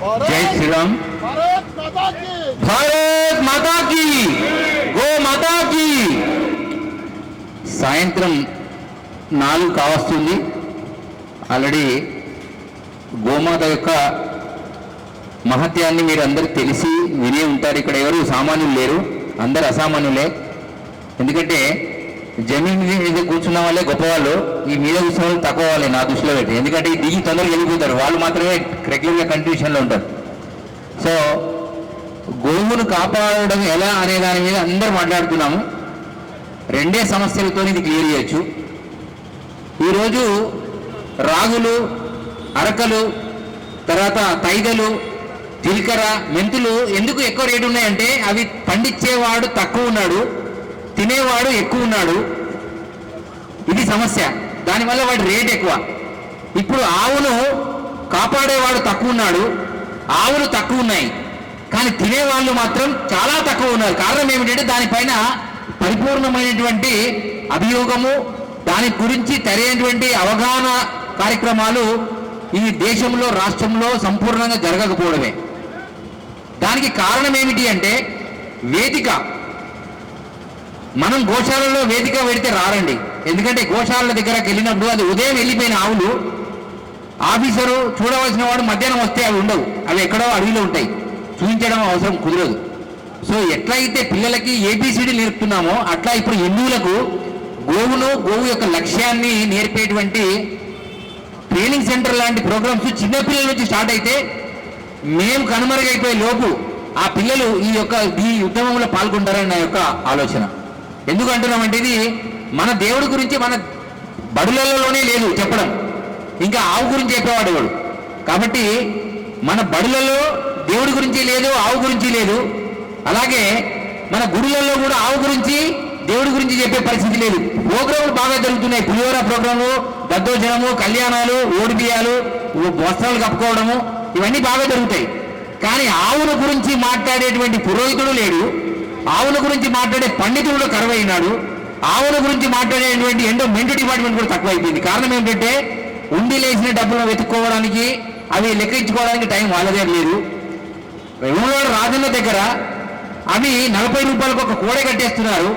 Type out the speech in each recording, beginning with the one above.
జై శ్రీరామ్ భారత్ మాతాకి గో మాతాకి సాయంత్రం నాలుగు కావస్తుంది. ఆల్రెడీ గోమాత యొక్క మహత్యాన్ని మీరు అందరూ తెలిసి వినే ఉంటారు. ఇక్కడ ఎవరు సామాన్యులు లేరు. అందరు అసామాన్యులే. ఎందుకంటే జమీన్ మీద కూర్చున్న వాళ్ళే గొప్పవాళ్ళు. ఈ మీద కూర్చున్న వాళ్ళు తక్కువ వాళ్ళే నా దృష్టిలో పెట్టి. ఎందుకంటే ఈ దిగి తొందరగా వెళ్ళిపోతారు. వాళ్ళు మాత్రమే రెగ్యులర్గా కండిషన్లో ఉంటారు. సో గోవును కాపాడడం ఎలా అనే దాని మీద అందరూ మాట్లాడుతున్నాము. రెండే సమస్యలతో ఇది క్లియర్ చేయొచ్చు. ఈరోజు రాగులు అరకలు తర్వాత తైదలు జీలకర్ర మెంతులు ఎందుకు ఎక్కువ రేటు ఉన్నాయంటే అవి పండించేవాడు తక్కువ ఉన్నాడు. తినేవాడు ఎక్కువ ఉన్నాడు ఇది సమస్య. దానివల్ల వాడి రేట్ ఎక్కువ. ఇప్పుడు ఆవును కాపాడేవాడు తక్కువ ఉన్నాడు ఆవులు తక్కువ ఉన్నాయి కానీ తినేవాళ్ళు మాత్రం చాలా తక్కువ ఉన్నారు. కారణం ఏమిటంటే దానిపైన పరిపూర్ణమైనటువంటి అభియోగము దాని గురించి సరైనటువంటి అవగాహన కార్యక్రమాలు ఈ దేశంలో రాష్ట్రంలో సంపూర్ణంగా జరగకపోవడమే. దానికి కారణం ఏమిటి అంటే వేదిక. మనం గోశాలలో వేదిక పెడితే రారండి. ఎందుకంటే గోశాలల దగ్గరకు వెళ్ళినప్పుడు అది ఉదయం వెళ్ళిపోయిన ఆవులు ఆఫీసరు చూడవలసిన వాడు మధ్యాహ్నం వస్తే అవి ఉండవు. అవి ఎక్కడో అడవిలో ఉంటాయి. చూపించడం అవసరం కుదరదు. సో ఎట్లయితే పిల్లలకి ఏబిసిడి నేర్పుతున్నామో అట్లా ఇప్పుడు హిందువులకు గోవును గోవు యొక్క లక్ష్యాన్ని నేర్పేటువంటి ట్రైనింగ్ సెంటర్ లాంటి ప్రోగ్రామ్స్ చిన్నపిల్లల నుంచి స్టార్ట్ అయితే మేము కనుమరుగైపోయే లోపు ఆ పిల్లలు ఈ యొక్క ఈ ఉద్యమంలో పాల్గొంటారని నా యొక్క ఆలోచన. ఎందుకు అంటున్నామంటే ఇది మన దేవుడి గురించి మన బడులలోనే లేదు చెప్పడం. ఇంకా ఆవు గురించి చెప్పేవాడు వాడు కాబట్టి మన బడులలో దేవుడి గురించి లేదు ఆవు గురించి లేదు. అలాగే మన గుడులలో కూడా ఆవు గురించి దేవుడి గురించి చెప్పే పరిస్థితి లేదు. ప్రోగ్రాములు బాగా జరుగుతున్నాయి. పులిహోర ప్రోగ్రాము దద్దోజనము కళ్యాణాలు ఓడిపియాలు వస్త్రాలు కప్పుకోవడము ఇవన్నీ బాగా జరుగుతాయి. కానీ ఆవుల గురించి మాట్లాడేటువంటి పురోహితుడు లేడు. ఆవుల గురించి మాట్లాడే పండితుడు కరువైనాడు. ఆవుల గురించి మాట్లాడేటువంటి ఎండో మెంటు డిపార్ట్మెంట్ కూడా తక్కువైపోయింది. కారణం ఏంటంటే ఉండి లేచిన డబ్బులను వెతుక్కోవడానికి అవి లెక్కించుకోవడానికి టైం వాళ్ళదే లేదు. వేములవాడ రాజన్న దగ్గర అవి నలభై రూపాయలకు ఒక కోడె కట్టేస్తున్నారు.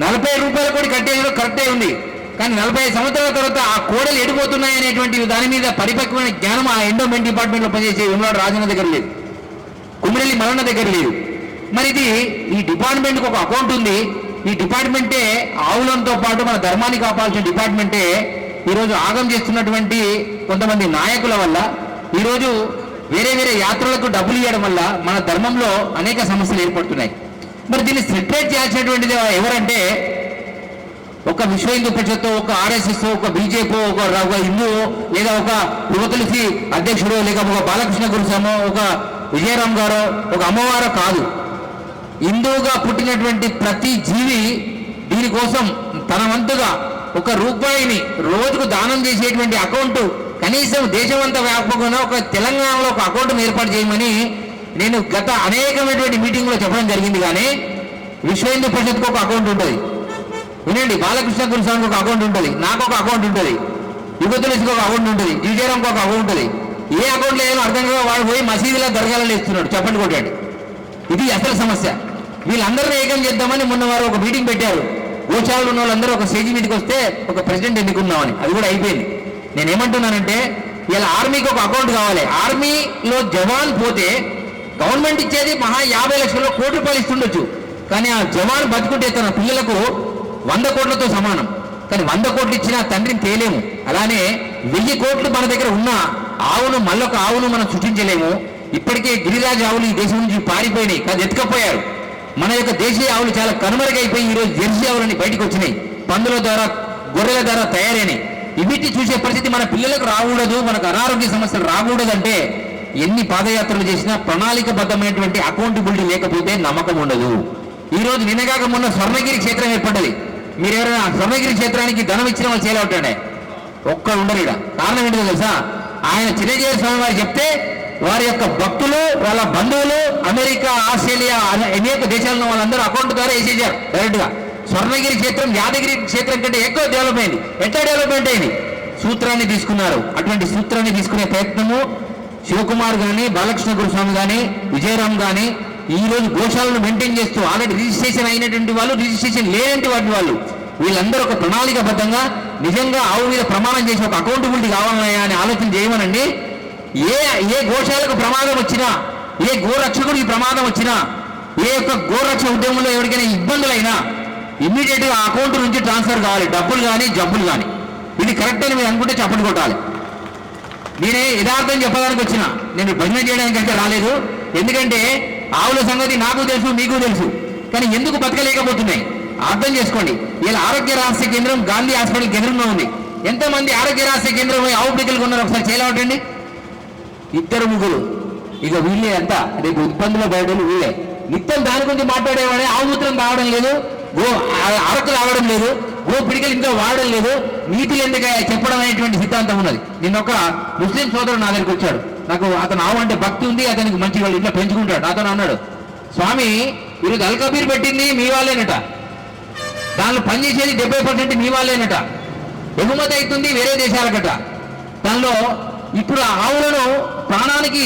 నలభై రూపాయల కోడి కట్టేయడం కరెక్టే ఉంది. కానీ నలభై సంవత్సరాల తర్వాత ఆ కోడలు ఎడిపోతున్నాయి అనేటువంటి దాని మీద పరిపక్వమైన జ్ఞానం ఆ ఎండోమెంట్ డిపార్ట్మెంట్లో పనిచేసే వేములవాడ రాజన్న దగ్గర లేదు. కుమిరెల్లి మరణ దగ్గర లేదు. మరి ఇది ఈ డిపార్ట్మెంట్కి ఒక అకౌంట్ ఉంది. ఈ డిపార్ట్మెంటే ఆవులంతో పాటు మన ధర్మాన్ని కాపాల్సిన డిపార్ట్మెంటే ఈరోజు ఆగం చేస్తున్నటువంటి కొంతమంది నాయకుల వల్ల ఈరోజు వేరే వేరే యాత్రలకు డబ్బులు ఇవ్వడం వల్ల మన ధర్మంలో అనేక సమస్యలు ఏర్పడుతున్నాయి. మరి దీన్ని సెపరేట్ చేయాల్సినటువంటిది ఎవరంటే ఒక విశ్వ హిందూ పరిషత్తు ఒక ఆర్ఎస్ఎస్ ఒక బీజేపీ ఒక హిందూ లేదా ఒక యువ తులసి అధ్యక్షుడు లేక ఒక బాలకృష్ణ గురుసామో ఒక విజయరామ్ గారో ఒక అమ్మవారో కాదు. హిందువుగా పుట్టినటువంటి ప్రతి జీవి దీనికోసం తన వంతుగా ఒక రూపాయిని రోజుకు దానం చేసేటువంటి అకౌంట్ కనీసం దేశమంతా వ్యాపకంగా ఒక తెలంగాణలో ఒక అకౌంట్ను ఏర్పాటు చేయమని నేను గత అనేకమైనటువంటి మీటింగ్లో చెప్పడం జరిగింది. కానీ విశ్వ పరిషత్కు ఒక అకౌంట్ ఉంటుంది. వినండి బాలకృష్ణ గురుస్వామికి ఒక అకౌంట్ ఉంటుంది. నాకు ఒక అకౌంట్ ఉంటుంది. యువతులసికి ఒక అకౌంట్ ఉంటుంది. విజయరామ్కి ఒక అకౌంట్ ఉంటుంది. ఏ అకౌంట్లో ఏమో అర్థం కాదు వాడు పోయి మసీదులో దర్గాలలో ఇస్తున్నాడు చెప్పండి కొట్టాడు. ఇది అసలు సమస్య. వీళ్ళందరినీ ఏకం చేద్దామని మొన్న వారు ఒక మీటింగ్ పెట్టారు. గోశాలలో ఉన్న వాళ్ళందరూ ఒక స్టేజ్ మీదకి వస్తే ఒక ప్రెసిడెంట్ ఎన్నుకుందామని. అది కూడా అయిపోయింది. నేను ఏమంటున్నానంటే ఇలా ఆర్మీకి ఒక అకౌంట్ కావాలి. ఆర్మీలో జవాన్ పోతే గవర్నమెంట్ ఇచ్చేది మహా యాభై లక్షల్లో కోటి రూపాయలు ఇస్తుండొచ్చు. కానీ ఆ జవాన్ బతుకుంటే తన పిల్లలకు వంద కోట్లతో సమానం. కానీ వంద కోట్లు ఇచ్చినా తండ్రిని తేలేము. అలానే వెయ్యి కోట్లు మన దగ్గర ఉన్నా ఆవును మళ్ళొక ఆవును మనం సృష్టించలేము. ఇప్పటికే గిరిరాజు ఆవులు ఈ దేశం నుంచి పారిపోయినాయి. కాదు ఎత్తుకపోయారు. మన యొక్క దేశీయ ఆవులు చాలా కనుమరుగైపోయి ఈరోజు జెర్సీ ఆవులని బయటకు వచ్చినాయి. పందుల ద్వారా గొర్రెల ద్వారా తయారైనాయి. ఇవిటి చూసే పరిస్థితి మన పిల్లలకు రాకూడదు మనకు అనారోగ్య సమస్యలు రాకూడదు అంటే ఎన్ని పాదయాత్రలు చేసినా ప్రణాళికబద్ధమైనటువంటి అకౌంటబిలిటీ లేకపోతే నమ్మకం ఉండదు. ఈరోజు వినగాక నిన్నగాక మొన్న స్వర్ణగిరి క్షేత్రం ఏర్పడ్డది. మీరు ఎవరైనా స్వర్ణగిరి క్షేత్రానికి ధనం ఇచ్చిన వాళ్ళు చేయలేవుతాడే ఒక్కడు ఉండరు ఇక్కడ కారణం ఏంటో తెలుసా? ఆయన చిరంజీవి స్వామి వారు చెప్తే వారి యొక్క భక్తులు వాళ్ళ బంధువులు అమెరికా ఆస్ట్రేలియా అనే- అనేక దేశాల్లో వాళ్ళందరూ అకౌంట్ ద్వారా వేసేసారు డైరెక్ట్గా స్వర్ణగిరి క్షేత్రం యాదగిరి క్షేత్రం కంటే ఎక్కువ డెవలప్ అయింది. ఎంత డెవలప్మెంట్ అయింది? సూత్రాన్ని తీసుకున్నారు. అటువంటి సూత్రాన్ని తీసుకునే ప్రయత్నము శివకుమార్ కానీ బాలకృష్ణ గురుస్వామి కానీ విజయరామ్ కానీ ఈ రోజు గోశాలను మెయింటైన్ చేస్తూ ఆల్రెడీ రిజిస్ట్రేషన్ అయినటువంటి వాళ్ళు రిజిస్ట్రేషన్ లేనటువంటి వాటి వాళ్ళు వీళ్ళందరూ ఒక ప్రణాళికబద్ధంగా నిజంగా ఆవు మీద ప్రమాణం చేసి ఒక అకౌంటబిలిటీ కావాలన్నాయా అని ఆలోచన చేయమనండి. ఏ ఏ గోశాలకు ప్రమాదం వచ్చినా ఏ గోరక్షకుడికి ప్రమాదం వచ్చినా ఏ యొక్క గోరక్ష ఉద్యమంలో ఎవరికైనా ఇబ్బందులైనా ఇమ్మీడియట్గా అకౌంట్ నుంచి ట్రాన్స్ఫర్ కావాలి. డబ్బులు కానీ జబ్బులు కానీ ఇది కరెక్ట్ అని మీరు అనుకుంటే చప్పట్లు కొట్టాలి. నేనే యథార్థం చెప్పడానికి వచ్చిన. నేను భజన చేయడానికి అయితే రాలేదు. ఎందుకంటే ఆవుల సంగతి నాకు తెలుసు మీకు తెలుసు. కానీ ఎందుకు బతకలేకపోతున్నాయి? అర్థం చేసుకోండి. ఇలా ఆరోగ్య రహస్య కేంద్రం గాంధీ హాస్పిటల్ కేంద్రంలో ఉంది. ఎంతమంది ఆరోగ్య రహస్య కేంద్రం ఆవు బిడ్డలు ఉన్నారు ఒకసారి చేయలేవటండి ఇద్దరు ముగ్గురు. ఇక వీళ్ళే ఎంత రేపు ఇబ్బందులు బయటలు వీళ్ళే. నిత్యం దాని గురించి మాట్లాడేవాడే ఆవుమూత్రం తాగడం లేదు. గో అరకు రావడం లేదు. గో పిడికలు ఇంకా వాడడం లేదు. నీతులు ఎందుకు చెప్పడం అనేటువంటి సిద్ధాంతం ఉన్నది. నిన్న ఒక ముస్లిం సోదరుడు నా దగ్గరికి వచ్చాడు. నాకు అతను ఆవు అంటే భక్తి ఉంది అతనికి మంచి వాళ్ళు ఇంట్లో పెంచుకుంటాడు. అతను అన్నాడు స్వామి ఈరోజు అల్కబీర్ పెట్టింది మీ వాళ్ళేనట. దానిలో పనిచేసేది డెబ్బై పర్సెంట్ మీ వాళ్ళేనట. ఎగుమతి అవుతుంది వేరే దేశాలకట. దానిలో ఇప్పుడు ఆ ఆవులను ప్రాణానికి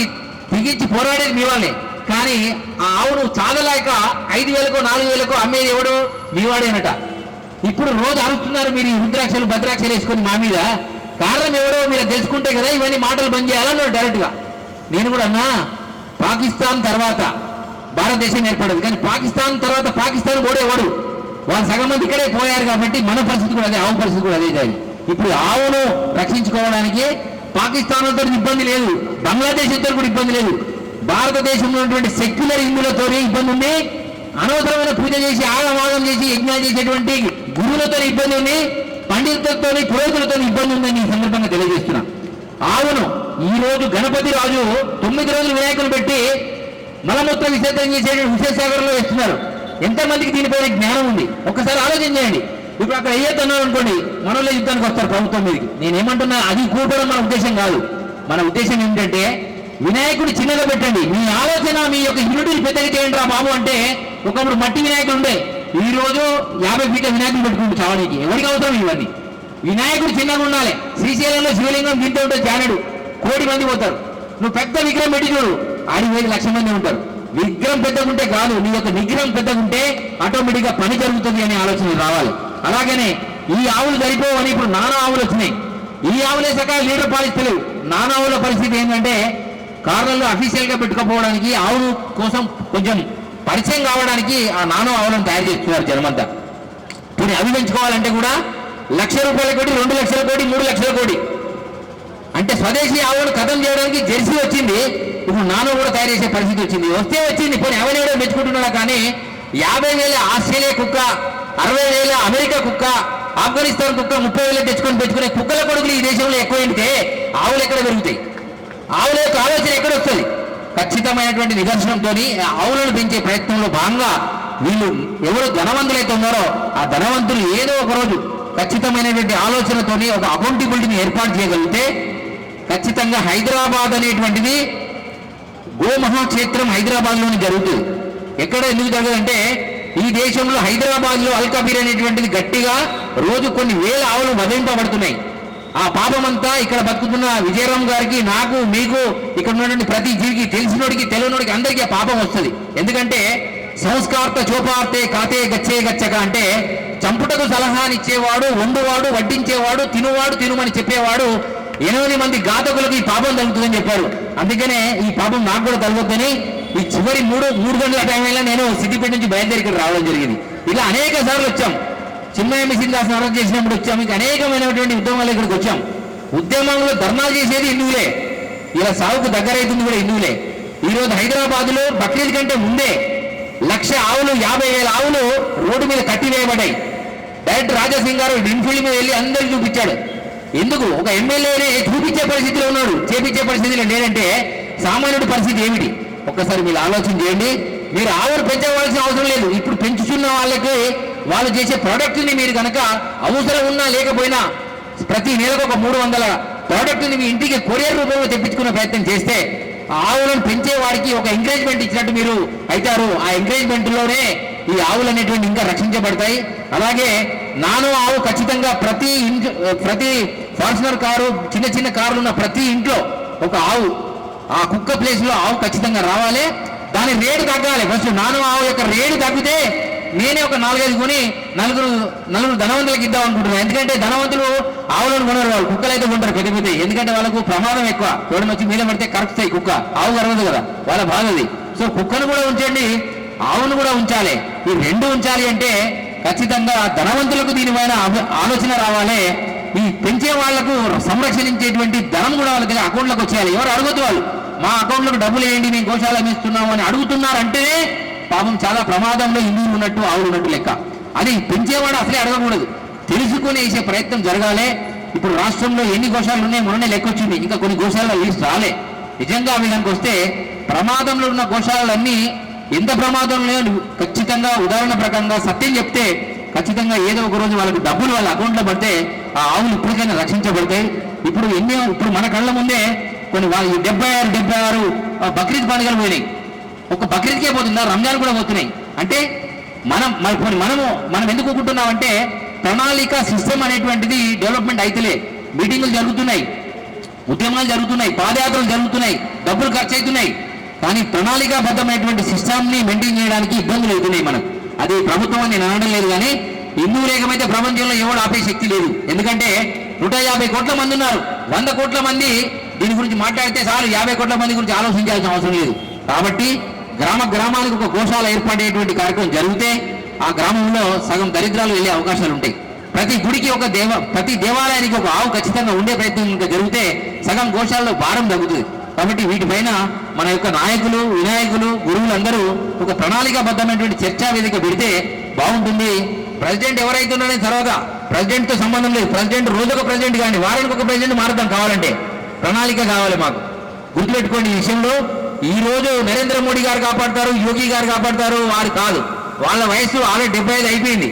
తెగించి పోరాడేది మీ వాళ్ళే కానీ ఆ ఆవును చాలలేక ఐదు వేలకు నాలుగు వేలకు అమ్మేది ఎవడు? మీవాడేనట ఇప్పుడు రోజు అరుస్తున్నారు మీరు ఈ రుద్రాక్షలు భద్రాక్షలు వేసుకొని మా మీద. కారణం ఎవరో మీరు తెలుసుకుంటే కదా ఇవన్నీ మాటలు బంద్ చేయాలన్నాడు డైరెక్ట్గా. నేను కూడా అన్నా పాకిస్తాన్ తర్వాత భారతదేశం ఏర్పడదు. కానీ పాకిస్తాన్ తర్వాత పాకిస్తాన్ కూడా ఎవడు? వాళ్ళు సగం మంది ఇక్కడే పోయారు కాబట్టి మన పరిస్థితి కూడా అదే ఆవు పరిస్థితి కూడా అదే జరిగింది ఇప్పుడు ఆవును రక్షించుకోవడానికి పాకిస్తాన్ ఇబ్బంది లేదు. బంగ్లాదేశ్తో కూడా ఇబ్బంది లేదు. భారతదేశంలో ఉన్నటువంటి సెక్యులర్ హిందువులతో ఇబ్బంది ఉంది. అనవసరమైన పూజ చేసి ఆగమాగం చేసి యజ్ఞాలు చేసేటువంటి గురువులతో ఇబ్బంది ఉంది. పండితులతో పురోహితులతో ఇబ్బంది ఉందని ఈ సందర్భంగా తెలియజేస్తున్నా. ఆవును ఈ రోజు గణపతి రాజు తొమ్మిది రోజులు వినాయకులు పెట్టి మలమూత్ర విసర్జన చేసే విశేషాగరంలో వేస్తున్నారు. ఎంతమందికి దీనిపైన జ్ఞానం ఉంది? ఒక్కసారి ఆలోచన చేయండి. ఇప్పుడు అక్కడ అయ్యేద్దన్నారు అనుకోండి మనలో యుద్ధానికి వస్తారు ప్రభుత్వం మీదకి. నేనేమంటున్నా అది కూడడం మన ఉద్దేశం కాదు. మన ఉద్దేశం ఏంటంటే వినాయకుడు చిన్నగా పెట్టండి. మీ ఆలోచన మీ యొక్క యూనిటీని పెద్దగా చేయండి రా బాబు అంటే ఒకప్పుడు మట్టి వినాయకుడు ఉండే. ఈ రోజు యాభై ఫీట్ల వినాయకుడు పెట్టుకుంటు చావడానికి ఎవరికి అవసరం ఇవన్నీ? వినాయకుడు చిన్నగా ఉండాలి. శ్రీశైలంలో శివలింగం తింటూ ఉంటే జానడు కోటి మంది పోతారు. నువ్వు పెద్ద విగ్రహం పెట్టి చూడు ఆడి వేలు లక్ష మంది ఉంటారు. విగ్రహం పెద్దగా ఉంటే కాదు నీ యొక్క విగ్రహం పెద్దగా ఉంటే పని జరుగుతుంది అనే ఆలోచన రావాలి. అలాగనే ఈ ఆవులు సరిపోవని ఇప్పుడు నానా ఆవులు వచ్చినాయి. ఈ ఆవులే సకాల లీటర్ పాలిస్తలేవు. నానా ఆవుల పరిస్థితి ఏంటంటే కార్లలో అఫీషియల్గా పెట్టుకోపోవడానికి ఆవులు కోసం కొంచెం పరిచయం కావడానికి ఆ నానో ఆవులను తయారు చేస్తున్నారు జనమంతా. దీన్ని అవి పెంచుకోవాలంటే కూడా లక్ష రూపాయల కోటి రెండు లక్షల కోటి మూడు లక్షల కోటి. అంటే స్వదేశీ ఆవును కథం చేయడానికి జెర్సీ వచ్చింది ఇప్పుడు నానో కూడా తయారు చేసే పరిస్థితి వచ్చింది. వస్తే వచ్చింది పోనీ ఎవరి మెచ్చుకుంటున్నాడు కానీ యాభై వేల ఆస్ట్రేలియా కుక్క అరవై వేల అమెరికా కుక్క ఆఫ్ఘనిస్తాన్ కుక్క ముప్పై వేలు తెచ్చుకొని పెంచుకునే కుక్కల కొడుకులు ఈ దేశంలో ఎక్కువ ఆవులు ఎక్కడ పెరుగుతాయి? ఆవుల యొక్క ఆలోచన ఎక్కడ వస్తుంది? ఖచ్చితమైనటువంటి నిదర్శనంతో ఆవులను పెంచే ప్రయత్నంలో భాగంగా వీళ్ళు ఎవరు ధనవంతులైతే ఉన్నారో ఆ ధనవంతులు ఏదో ఒక రోజు ఖచ్చితమైనటువంటి ఆలోచనతోని ఒక అకౌంటబిలిటీని ఏర్పాటు చేయగలిగితే ఖచ్చితంగా హైదరాబాద్ అనేటువంటిది గోమహాక్షేత్రం హైదరాబాద్లోని జరుగుతుంది. ఎక్కడ ఎందుకు జరగదంటే ఈ దేశంలో హైదరాబాద్లో అల్కబీర్ అనేటువంటిది గట్టిగా రోజు కొన్ని వేల ఆవులు వధింపబడుతున్నాయి. ఆ పాపమంతా ఇక్కడ బతుకుతున్న విజయరామ్ గారికి నాకు మీకు ఇక్కడ ఉన్నటువంటి ప్రతి జీవికి తెలిసినోడికి తెలియనోడికి అందరికీ ఆ పాపం వస్తుంది. ఎందుకంటే సంస్కార్త చోపార్తే కాతే గచ్చే గచ్చక అంటే చంపుటకు సలహానిచ్చేవాడు వండువాడు వడ్డించేవాడు తినువాడు తినుమని చెప్పేవాడు ఎనిమిది మంది ఘాతకులకు ఈ పాపం తగ్గుతుందని చెప్పారు. అందుకనే ఈ పాపం నాకు కూడా తగ్గొద్దని ఈ చివరి మూడు మూడు గంటల టైం నేను సిద్దిపేట నుంచి బయలుదేరి ఇక్కడ రావడం జరిగింది. ఇలా అనేక సార్లు వచ్చాం. చిన్మయ మిషన్ స్నానం చేసినప్పుడు వచ్చాం. ఇంకా అనేకమైనటువంటి ఉద్యమాలు ఇక్కడికి వచ్చాం. ఉద్యమంలో ధర్నాలు చేసేది హిందువులే. ఇలా సాగుకు దగ్గరైతుంది కూడా హిందువులే. ఈ రోజు హైదరాబాద్లో బక్రీద్ కంటే ముందే లక్ష ఆవులు యాభై వేల ఆవులు రోడ్డు మీద కట్టి వేయబడ్డాయి రాజాసింగ్ గారు ఇన్ఫీల్డ్ మీద వెళ్ళి అందరికి చూపించాడు. ఎందుకు? ఒక ఎమ్మెల్యేనే చూపించే పరిస్థితిలో ఉన్నాడు. చేపించే పరిస్థితిలో లేదంటే సామాన్యుడి పరిస్థితి ఏమిటి? ఒక్కసారి మీరు ఆలోచన చేయండి. మీరు ఆవులు పెంచవలసిన అవసరం లేదు. ఇప్పుడు పెంచుతున్న వాళ్ళకి వాళ్ళు చేసే ప్రోడక్ట్ని మీరు కనుక అవసరం ఉన్నా లేకపోయినా ప్రతి నెలకు ఒక మూడు వందల ప్రోడక్ట్ని మీ ఇంటికి కొరియర్ రూపంలో తెప్పించుకునే ప్రయత్నం చేస్తే ఆవులను పెంచే వారికి ఒక ఎంకరేజ్మెంట్ ఇచ్చినట్టు మీరు అవుతారు ఆ ఎంకరేజ్మెంట్లోనే ఈ ఆవులు అనేటువంటి ఇంకా రక్షించబడతాయి. అలాగే నానో ఆవు ఖచ్చితంగా ప్రతి ఇంట్లో ప్రతి ఫార్చునర్ కారు చిన్న చిన్న కార్లు ఉన్న ప్రతి ఇంట్లో ఒక ఆవు ఆ కుక్క ప్లేస్లో ఆవు ఖచ్చితంగా రావాలి. దాని రేటు తగ్గాలి. ఫస్ట్ నాను ఆవు యొక్క రేటు తగ్గితే నేనే ఒక నాలుగైదు కొని నలుగురు నలుగురు ధనవంతులకు ఇద్దాం అనుకుంటున్నాను ఎందుకంటే ధనవంతులు ఆవులను కొనరు వాళ్ళు. కుక్కలు అయితే కొంటారు పెద్ద పెద్ద. ఎందుకంటే వాళ్ళకు ప్రమాదం ఎక్కువ. చూడని వచ్చి మీద పడితే కరుస్తాయి కుక్క. ఆవు కరవదు కదా. వాళ్ళ బాధ అది. సో కుక్కను కూడా ఉంచండి. ఆవును కూడా ఉంచాలి. ఈ రెండు ఉంచాలి అంటే ఖచ్చితంగా ధనవంతులకు దీనిపైన ఆలో- ఆలోచన రావాలి. ఈ పెంచే వాళ్ళకు సంరక్షించేటువంటి ధనం కూడా వాళ్ళకి అకౌంట్లోకి వచ్చేయాలి. ఎవరు అడగొద్దు వాళ్ళు. మా అకౌంట్లోకి డబ్బులు వేయండి మేము గోశాల అమ్మిస్తున్నాము అని అడుగుతున్నారంటేనే పాపం చాలా ప్రమాదంలో ఇందులు ఉన్నట్టు ఆవులు ఉన్నట్టు లెక్క. అది పెంచేవాడు అసలే అడగకూడదు. తెలుసుకునేసే వేసే ప్రయత్నం జరగాలి. ఇప్పుడు రాష్ట్రంలో ఎన్ని గోశాలు ఉన్నాయి మొన్ననే లెక్క వచ్చింది. ఇంకా కొన్ని గోశాలలో లిస్ట్ రాలే. నిజంగా విధానికి వస్తే ప్రమాదంలో ఉన్న గోశాలన్నీ ఎంత ప్రమాదంలో ఖచ్చితంగా ఉదాహరణ ప్రకారంగా సత్యం చెప్తే ఖచ్చితంగా ఏదో ఒక రోజు వాళ్ళకి డబ్బులు వాళ్ళ అకౌంట్లో పడితే ఆ ఆవులు ఇప్పటికైనా రక్షించబడతాయి. ఇప్పుడు ఎన్ని ఇప్పుడు మన కళ్ళ ముందే కొన్ని వాళ్ళు డెబ్బై ఆరు డెబ్బై ఆరు ఆ, బక్రీద్ పండుగలు పోయినాయి. ఒక బక్రీద్కే పోతుందా? రంజాన్ కూడా పోతున్నాయి. అంటే మనం మరి మనము మనం ఎందుకు ఒప్పుకుంటున్నామంటే ప్రణాళిక సిస్టమ్ అనేటువంటిది డెవలప్మెంట్ అయితేలే. మీటింగులు జరుగుతున్నాయి. ఉద్యమాలు జరుగుతున్నాయి. పాదయాత్రలు జరుగుతున్నాయి. డబ్బులు ఖర్చు అవుతున్నాయి. కానీ ప్రణాళికాబద్ధమైనటువంటి సిస్టమ్ని మెయింటైన్ చేయడానికి ఇబ్బందులు అవుతున్నాయి మనకు. అది ప్రభుత్వం అని నేను అనడం లేదు కానీ హిందూ రేఖమైతే ప్రపంచంలో ఎవడు ఆపే శక్తి లేదు. ఎందుకంటే నూట యాభై కోట్ల మంది ఉన్నారు. వంద కోట్ల మంది దీని గురించి మాట్లాడితే చాలు యాభై కోట్ల మంది గురించి ఆలోచించాల్సిన అవసరం లేదు. కాబట్టి గ్రామ గ్రామానికి ఒక గోశాల ఏర్పడేటువంటి కార్యక్రమం జరిగితే ఆ గ్రామంలో సగం దరిద్రాలు వెళ్ళే అవకాశాలు ఉంటాయి. ప్రతి గుడికి ఒక దేవ ప్రతి దేవాలయానికి ఒక ఆవు ఖచ్చితంగా ఉండే ప్రయత్నం ఇంకా జరిగితే సగం గోశాలలో భారం తగ్గుతుంది. కాబట్టి వీటిపైన మన యొక్క నాయకులు వినాయకులు గురువులందరూ ఒక ప్రణాళికాబద్ధమైనటువంటి చర్చా వేదిక పెడితే బాగుంటుంది. ప్రెసిడెంట్ ఎవరైతే ఉన్నారనే తర్వాత ప్రెసిడెంట్తో సంబంధం లేదు. ప్రెసిడెంట్ రోజుకు ప్రెసిడెంట్ కానీ వారానికి ఒక ప్రెసిడెంట్ మారుద్దాం కావాలంటే. ప్రణాళిక కావాలి మాకు. గుర్తుపెట్టుకోండి ఈ విషయంలో. ఈ రోజు నరేంద్ర మోడీ గారు కాపాడతారు యోగి గారు కాపాడతారు వారు కాదు. వాళ్ళ వయసు ఆల్రెడీ డెబ్బై ఐదు అయిపోయింది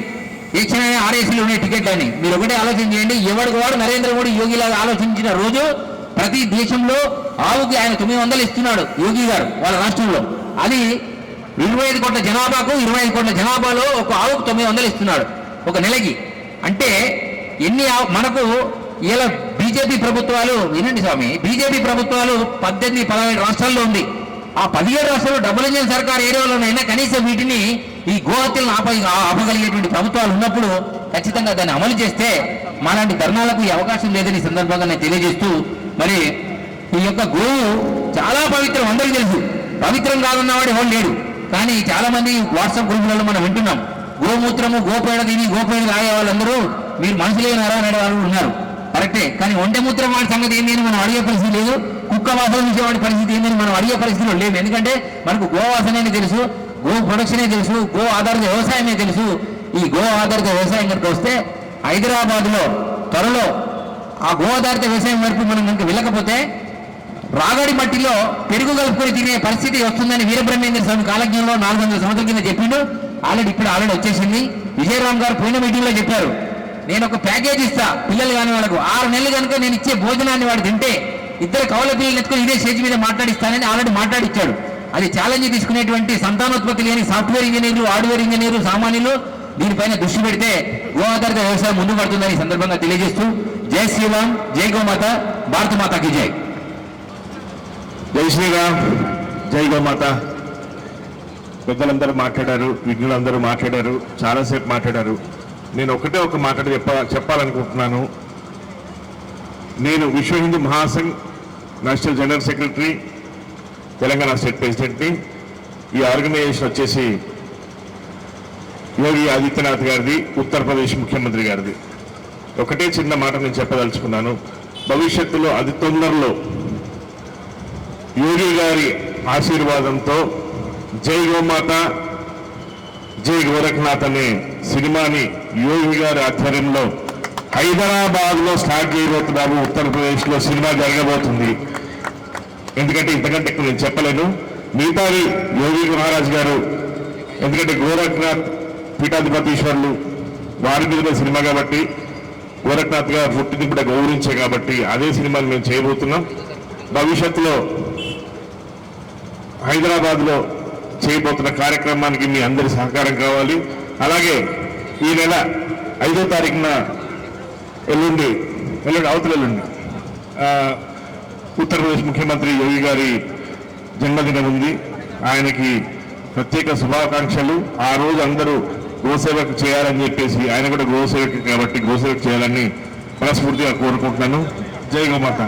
ఇచ్చిన ఆర్ఎస్లు ఉన్నాయి టికెట్ అని మీరు ఒకటే ఆలోచన చేయండి. ఎవరికి వాడు నరేంద్ర మోడీ యోగి లాగా ఆలోచించిన రోజు ప్రతి దేశంలో ఆవుకి ఆయన తొమ్మిది వందలు ఇస్తున్నాడు యోగి గారు వాళ్ళ రాష్ట్రంలో. అది ఇరవై ఐదు కోట్ల జనాభాకు ఇరవై ఐదు కోట్ల జనాభాలో ఒక ఆవుకు తొమ్మిది వందలు ఇస్తున్నాడు. ఒక నెలకి. అంటే ఎన్ని మనకు ఇలా బీజేపీ ప్రభుత్వాలు వినండి స్వామి బీజేపీ ప్రభుత్వాలు పద్దెనిమిది పదహైదు రాష్ట్రాల్లో ఉంది. ఆ పదిహేడు రాష్ట్రాలు డబుల్ ఇంజిన్ సర్కార్ ఏరియాలోనైనా కనీసం వీటిని ఈ గోహత్యలను ఆప ఆపగలిగేటువంటి ప్రభుత్వాలు ఉన్నప్పుడు ఖచ్చితంగా దాన్ని అమలు చేస్తే మాలాంటి ధర్నాలకు ఈ అవకాశం లేదని సందర్భంగా నేను తెలియజేస్తూ మరి ఈ యొక్క గోవు చాలా పవిత్రం అందరికీ తెలుసు. పవిత్రం కాదన్నవాడు ఎవరు లేడు. కానీ చాలా మంది వాట్సాప్ గ్రూపులలో మనం వింటున్నాం. గోమూత్రము గోపేడ తిని గోపేడ తాగే వాళ్ళందరూ మీరు మనుషులేనారా అనే వాళ్ళు ఉన్నారు. కరెక్టే. కానీ ఒంటె మూత్రం వాడి సంగతి ఏంటి అని మనం అడిగే పరిస్థితి లేదు. కుక్క వాసన వాడి పరిస్థితి ఏందని మనం అడిగే పరిస్థితిలో లేదు ఎందుకంటే మనకు గో వాసనే తెలుసు గో ప్రొడక్షనే తెలుసు గో ఆధారిత వ్యవసాయమే తెలుసు. ఈ గో ఆధారిత వ్యవసాయం కనుక వస్తే హైదరాబాద్లో త్వరలో ఆ గో ఆధారిత వ్యవసాయం వరకు మనం కనుక వెళ్ళకపోతే రాగడి మట్టిలో పెరుగు కలుపుకొని తినే పరిస్థితి వస్తుందని వీరబ్రహ్మేంద్ర స్వామి కాలజ్ఞంలో నాలుగు వందల సంవత్సరాల కింద చెప్పిండు. ఆల్రెడీ ఇప్పుడు ఆల్రెడీ వచ్చేసింది. విజయరామ్ గారు పోయిన మీటింగ్లో చెప్పారు. నేను ఒక ప్యాకేజ్ ఇస్తా పిల్లలు కాని వాళ్ళకు. ఆరు నెలలు కనుక నేను ఇచ్చే భోజనాన్ని వాడు తింటే ఇద్దరు కవల పిల్లలు ఎత్తుకుని ఇదే స్టేజ్ మీద మాట్లాడిస్తానని ఆల్రెడీ మాట్లాడిచ్చాడు. అది ఛాలెంజ్ తీసుకునేటువంటి సంతానోత్పత్తి లేని సాఫ్ట్వేర్ ఇంజనీర్లు హార్డ్వేర్ ఇంజనీర్లు సామాన్యులు దీనిపైన దృష్టి పెడితే గో ఆధారిత వ్యవసాయం ముందు పడుతుందని సందర్భంగా తెలియజేస్తూ జై శ్రీరామ్ జై గోమాత భారత మాతాకి జై. జై శ్రీరామ్. జై గోమాత. పెద్దలందరూ మాట్లాడారు విఘ్నులందరూ మాట్లాడారు చాలాసేపు మాట్లాడారు. నేను ఒకటే ఒక మాట చెప్ప చెప్పాలనుకుంటున్నాను. నేను Vishwa Hindu Mahasangh national general secretary Telangana state ప్రెసిడెంట్ని. ఈ ఆర్గనైజేషన్ వచ్చేసి యోగి ఆదిత్యనాథ్ గారిది ఉత్తరప్రదేశ్ ముఖ్యమంత్రి గారిది. ఒకటే చిన్న మాట నేను చెప్పదలుచుకున్నాను. భవిష్యత్తులో అతి తొందరలో యోగి గారి ఆశీర్వాదంతో జై గోమాత జై గోరఖనాథ్ అనే సినిమాని యోగి గారి ఆధ్వర్యంలో హైదరాబాద్లో స్టార్ట్ చేయబోతున్నాము. ఉత్తరప్రదేశ్లో సినిమా జరగబోతుంది. ఎందుకంటే ఇంతకంటే ఎక్కువ నేను చెప్పలేను. మిగతాది యోగి మహారాజ్ గారు ఎందుకంటే గోరఖనాథ్ పీఠాధిపతీశ్వరులు వారి మీద సినిమా కాబట్టి గోరఖనాథ్ గారు పుట్టింది కూడా గౌరవించే కాబట్టి అదే సినిమాని మేము చేయబోతున్నాం. భవిష్యత్తులో హైదరాబాద్లో చేయబోతున్న కార్యక్రమానికి మీ అందరి సహకారం కావాలి. అలాగే ఈ నెల ఐదో తారీఖున ఎల్లుండి ఎల్లుండి అవతల ఎల్లుండి ఉత్తరప్రదేశ్ ముఖ్యమంత్రి యోగి గారి జన్మదినం ఉంది. ఆయనకి ప్రత్యేక శుభాకాంక్షలు. ఆ రోజు అందరూ గోసేవకు చేయాలని చెప్పేసి ఆయన కూడా గోసేవకి కాబట్టి గోసేవకు చేయాలని మనస్ఫూర్తిగా కోరుకుంటున్నాను. జై గోమాత.